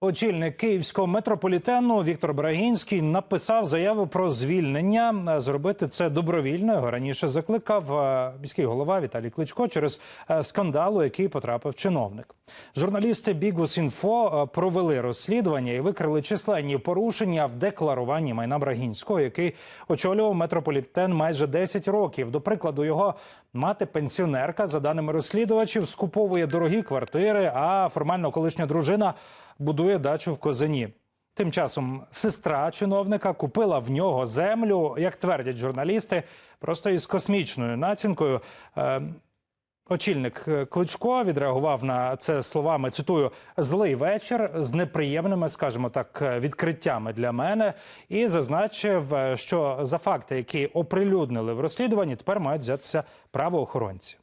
Очільник київського метрополітену Віктор Брагінський написав заяву про звільнення. Зробити це добровільно. Його раніше закликав е, міський голова Віталій Кличко через е, скандал, у який потрапив чиновник. Журналісти Бігус.Інфо е, провели розслідування і викрили численні порушення в декларуванні майна Брагінського, який очолював метрополітен майже 10 років. До прикладу, його мати пенсіонерка, за даними розслідувачів, скуповує дорогі квартири, а формально колишня дружина будує дачу в Козині. Тим часом сестра чиновника купила в нього землю, як твердять журналісти, просто із космічною націнкою. Е, Очільник е, Кличко відреагував на це словами. Цитую злий вечір з неприємними, скажімо так, е, відкриттями для мене, і зазначив, що за факти, які оприлюднили в розслідуванні, тепер мають взятися правоохоронці.